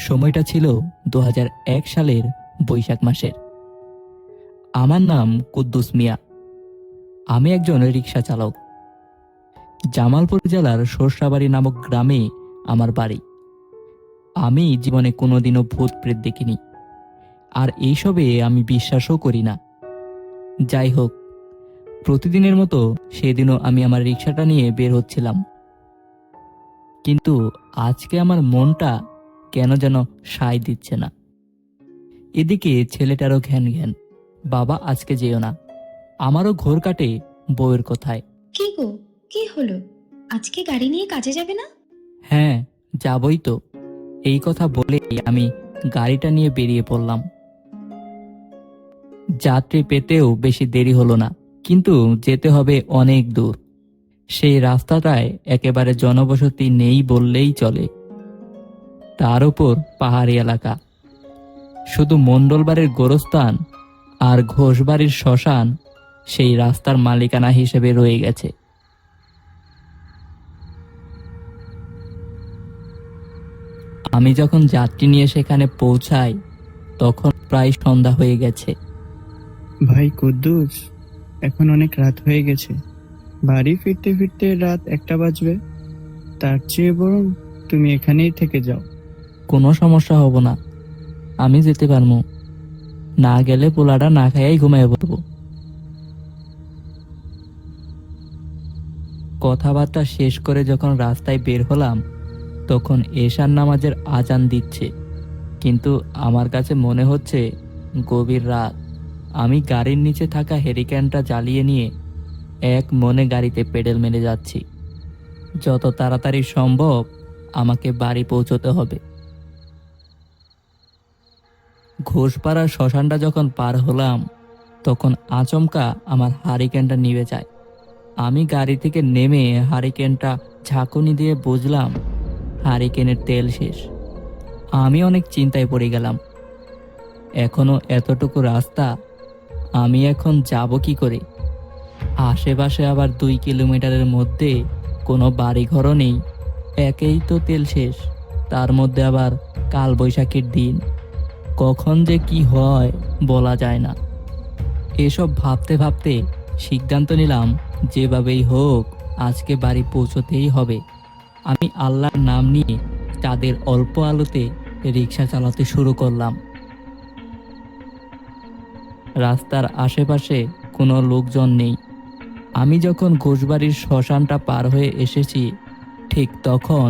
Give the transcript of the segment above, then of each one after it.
সময়টা ছিল দু হাজার এক সালের বৈশাখ মাসের। আমার নাম কুদ্দুস মিয়া। আমি একজন রিক্সা চালক। জামালপুর জেলার সরসাবাড়ি নামক গ্রামে আমার বাড়ি। আমি জীবনে কোনোদিনও ভূত প্রেত দেখিনি। আর এইসবে আমি বিশ্বাসও করি না। যাই হোক, প্রতিদিনের মতো সেদিনও আমি আমার রিক্সাটা নিয়ে বের হচ্ছিলাম। কিন্তু আজকে আমার মনটা কেন যেন সায় দিচ্ছে না। এদিকে ছেলেটারও ঘ্যান ঘ্যান বাবা আজকে যেও না। আমারও ঘোর কাটে বউয়ের কথায়। কি গো? কি হলো? আজকে গাড়ি নিয়ে কাজে যাবে না? হ্যাঁ যাবই তো। এই কথা বলেই আমি গাড়িটা নিয়ে বেরিয়ে পড়লাম। যাত্রী পেতেও বেশি দেরি হলো না কিন্তু যেতে হবে অনেক দূর। সেই রাস্তাটায় একেবারে জনবসতি নেই বললেই চলে। তার উপর পাহাড়ি এলাকা। শুধু মণ্ডলবাড়ির গোরস্থান আর ঘোষবাড়ির শ্মশান সেই রাস্তার মালিকানা হিসেবে রয়ে গেছে। আমি যখন যাত্রী নিয়ে সেখানে পৌঁছাই, তখন প্রায় সন্ধ্যা হয়ে গেছে। ভাই কুদ্দুস, এখন অনেক রাত হয়ে গেছে। বাড়ি ফিরতে ফিরতে রাত একটা বাজবে। তার চেয়ে বরং তুমি এখানেই থেকে যাও। কোনো সমস্যা হব না। আমি যেতে পারব না গেলে পোলাটা না খাইয়াই ঘুমাই পড়ব। কথাবার্তা শেষ করে যখন রাস্তায় বের হলাম, তখন এশার নামাজের আজান দিচ্ছে। কিন্তু আমার কাছে মনে হচ্ছে, গভীর রাত। আমি গাড়ির নিচে থাকা হেরিক্যানটা জ্বালিয়ে নিয়ে এক মনে গাড়িতে পেডেল মেরে যাচ্ছি। যত তাড়াতাড়ি সম্ভব আমাকে বাড়ি পৌঁছতে হবে। ঘোষপাড়ার শ্মশানটা যখন পার হলাম, তখন আচমকা আমার হারিকেনটা নিভে যায়। আমি গাড়ি থেকে নেমে হারিকেনটা ঝাঁকুনি দিয়ে বুঝলাম, হারিকেনের তেল শেষ। আমি অনেক চিন্তায় পড়ে গেলাম। এখনও এতটুকু রাস্তা, আমি এখন যাব কি করে? আশেপাশে আবার দুই কিলোমিটারের মধ্যে কোনো বাড়িঘরও নেই, একেই তো তেল শেষ। তার মধ্যে আবার কালবৈশাখীর দিন। কখন যে কি হয় বলা যায় না। এসব ভাবতে ভাবতে সিদ্ধান্ত নিলাম, যেভাবেই হোক আজকে বাড়ি পৌঁছতেই হবে। আমি আল্লাহর নাম নিয়ে তাদের অল্প আলোতে রিক্সা চালাতে শুরু করলাম। রাস্তার আশেপাশে কোনো লোকজন নেই। আমি যখন ঘোষবাড়ির শ্মশানটা পার হয়ে এসেছি, ঠিক তখন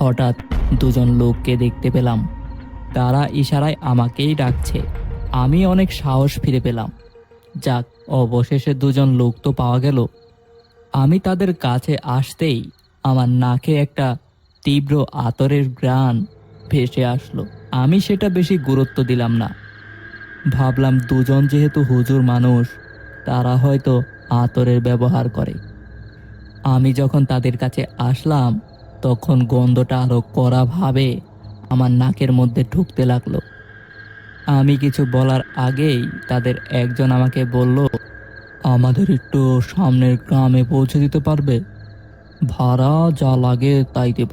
হঠাৎ দুজন লোককে দেখতে পেলাম। তারা ইশারায় আমাকেই ডাকছে। আমি অনেক সাহস ফিরে পেলাম। যাক, অবশেষে দুজন লোক তো পাওয়া গেল। আমি তাদের কাছে আসতেই আমার নাকে একটা তীব্র আতরের গ্রান ভেসে আসলো। আমি সেটা বেশি গুরুত্ব দিলাম না। ভাবলাম দুজন যেহেতু হুজুর মানুষ, তারা হয়তো আতরের ব্যবহার করে। আমি যখন তাদের কাছে আসলাম, তখন গন্ধটা আরও কড়া ভাবে আমার নাকের মধ্যে ঢুকতে লাগল। আমি কিছু বলার আগেই তাদের একজন আমাকে বলল, আমাদের একটু সামনের গ্রামে পৌঁছে দিতে পারবে। ভাড়া যা লাগে তাই দেব।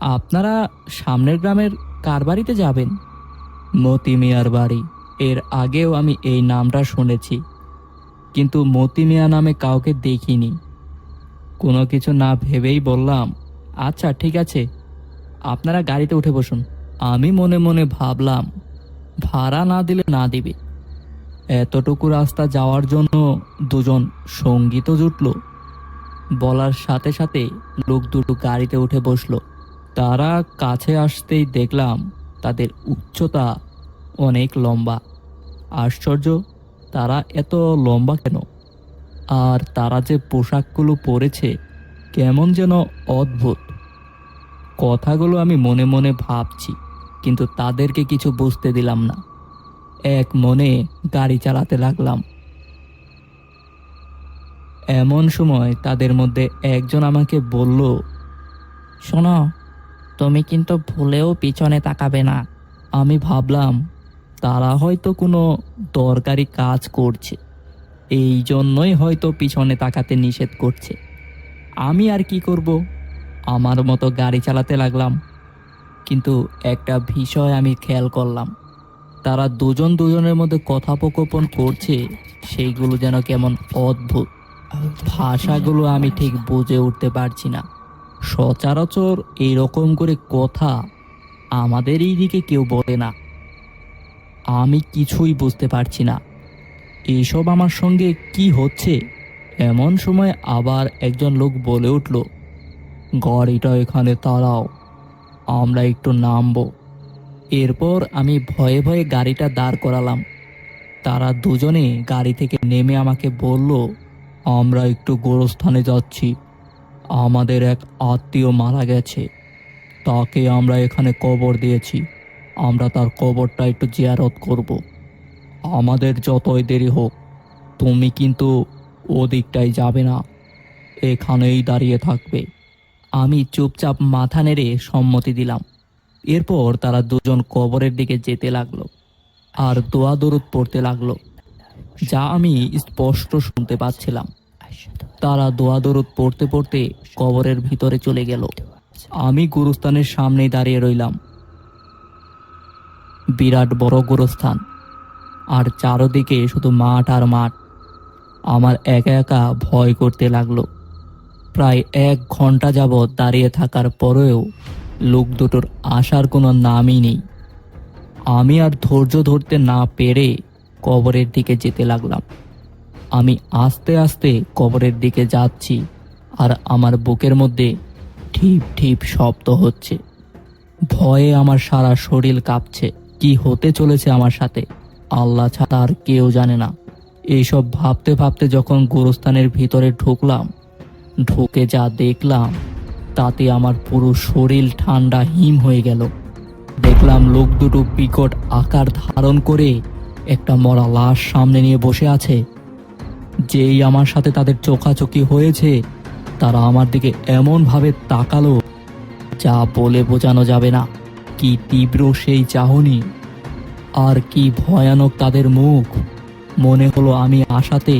আপনারা সামনের গ্রামের কার বাড়িতে যাবেন? মতি মিয়ার বাড়ি। এর আগেও আমি এই নামটা শুনেছি। কিন্তু মতি মিয়া নামে কাউকে দেখিনি। কোনো কিছু না ভেবেই বললাম আচ্ছা ঠিক আছে। আপনারা গাড়িতে উঠে বসুন। আমি মনে মনে ভাবলাম, ভাড়া না দিলে না দিবে। এতটুকু রাস্তা যাওয়ার জন্য দুজন সঙ্গী তো জুটল। বলার সাথে সাথে লোক দুটো গাড়িতে উঠে বসল। তারা কাছে আসতেই দেখলাম তাদের উচ্চতা অনেক লম্বা। আশ্চর্য, তারা এত লম্বা কেন? আর তারা যে পোশাকগুলো পরেছে, কেমন যেন অদ্ভুত। কথাগুলো আমি মনে মনে ভাবছি, কিন্তু তাদেরকে কিছু বুঝতে দিলাম না। এক মনে গাড়ি চালাতে লাগলাম। এমন সময় তাদের মধ্যে একজন আমাকে বলল, শোনো, তুমি কিন্তু ভুলেও পিছনে তাকাবে না। আমি ভাবলাম, তারা হয়তো কোনো দরকারি কাজ করছে। এই জন্যই হয়তো পিছনে তাকাতে নিষেধ করছে। আমি আর কি করব? আমার মতো গাড়ি চালাতে লাগলাম। কিন্তু একটা বিষয় আমি খেয়াল করলাম। তারা দুজন দুজনের মধ্যে কথোপকথন করছে, সেইগুলো যেন কেমন অদ্ভুত। ভাষাগুলো আমি ঠিক বুঝে উঠতে পারছি না। সচরাচর এইরকম করে কথা আমাদের এই দিকে কেউ বলে না। আমি কিছুই বুঝতে পারছি না। এইসব আমার সঙ্গে কি হচ্ছে? এমন সময় আবার একজন লোক বলে উঠল গাড়িটা এখানে তাড়াও আমরা একটু নামবো। এরপর আমি ভয়ে ভয়ে গাড়িটা দাঁড় করালাম। তারা দুজনে গাড়ি থেকে নেমে আমাকে বলল, আমরা একটু গোরস্থানে যাচ্ছি। আমাদের এক আত্মীয় মারা গেছে। তাকে আমরা এখানে কবর দিয়েছি। আমরা তার কবরটা একটু জিয়ারত করব। আমাদের যতই দেরি হোক, তুমি কিন্তু ওদিকটাই যাবে না। এখানেই দাঁড়িয়ে থাকবে। আমি চুপচাপ মাথা নেড়ে সম্মতি দিলাম। এরপর তারা দুজন কবরের দিকে যেতে লাগল আর দোয়া দরুদ পড়তে লাগল, যা আমি স্পষ্ট শুনতে পাচ্ছিলাম। তারা দোয়া দরুদ পড়তে পড়তে কবরের ভিতরে চলে গেল। আমি গুরুস্থানের সামনেই দাঁড়িয়ে রইলাম। বিরাট বড় গুরুস্থান, আর চারদিকে শুধু মাঠ আর মাঠ। আমার একা একা ভয় করতে লাগল। প্রায় এক ঘণ্টা যাবৎ দাঁড়িয়ে থাকার পরেও লোক দুটোর আসার কোনো নামই নেই। আমি আর ধৈর্য ধরতে না পেরে কবরের দিকে যেতে লাগলাম। আমি আস্তে আস্তে কবরের দিকে যাচ্ছি আর আমার বুকের মধ্যে ঠিপ ঠিপ শব্দ হচ্ছে। ভয়ে আমার সারা শরীর কাঁপছে। কি হতে চলেছে আমার সাথে? আল্লাহ ছাড়া আর কেউ জানে না। এইসব ভাবতে ভাবতে যখন গোরস্থানের ভিতরে ঢুকলাম ঢুকে যা দেখলাম, তাতে আমার পুরো শরীর ঠান্ডা হিম হয়ে গেল। দেখলাম লোক দুটো বিকট আকার ধারণ করে একটা মরা লাশ সামনে নিয়ে বসে আছে। যেই আমার সাথে তাদের চোখাচোখি হয়েছে, তারা আমার দিকে এমনভাবে তাকালো, যা বলে বোঝানো যাবে না কি তীব্র সেই চাহনি আর কি ভয়ানক তাদের মুখ। মনে হলো আমি আশাতে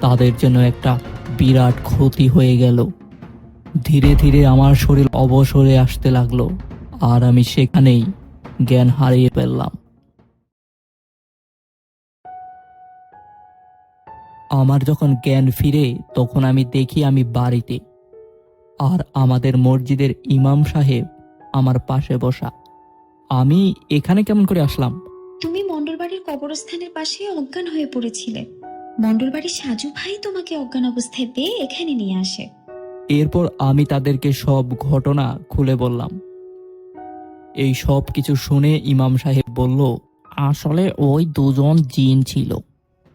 তাদের জন্য একটা বিরাট ক্ষতি হয়ে গেল। ধীরে ধীরে আমার শরীর অবসরে আসতে লাগল, আর আমি সেখানেই জ্ঞান হারিয়ে ফেললাম। আমার যখন জ্ঞান ফিরে, তখন আমি দেখি আমি বাড়িতে, আর আমাদের মসজিদের ইমাম সাহেব আমার পাশে বসা। আমি এখানে কেমন করে আসলাম? তুমি মন্ডলবাড়ির কবরস্থানের পাশে অজ্ঞান হয়ে পড়েছিলে। মন্ডলবাড়ির সাজু ভাই তোমাকে অজ্ঞান অবস্থায় পেয়ে এখানে নিয়ে আসে। এরপর আমি তাদেরকে সব ঘটনা খুলে বললাম। এই সব কিছু শুনে ইমাম সাহেব বলল আসলে ওই দুজন জিন ছিল।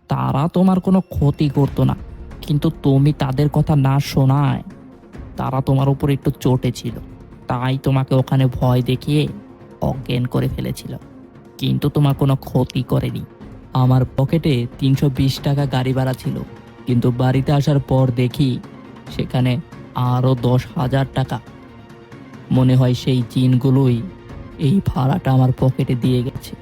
তারা তোমার কোনো ক্ষতি করতো না কিন্তু তুমি তাদের কথা না শোনায়। তারা তোমার উপর একটু চটে ছিল তাই তোমাকে ওখানে ভয় দেখিয়ে অজ্ঞান করে ফেলেছিল। কিন্তু তোমার কোনো ক্ষতি করেনি। আমার পকেটে তিনশো বিশ টাকা গাড়ি ভাড়া ছিল, কিন্তু বাড়িতে আসার পর দেখি সেখানে আরও দশ হাজার টাকা। মনে হয় সেই জিনগুলোই এই ভাড়াটা আমার পকেটে দিয়ে গেছে।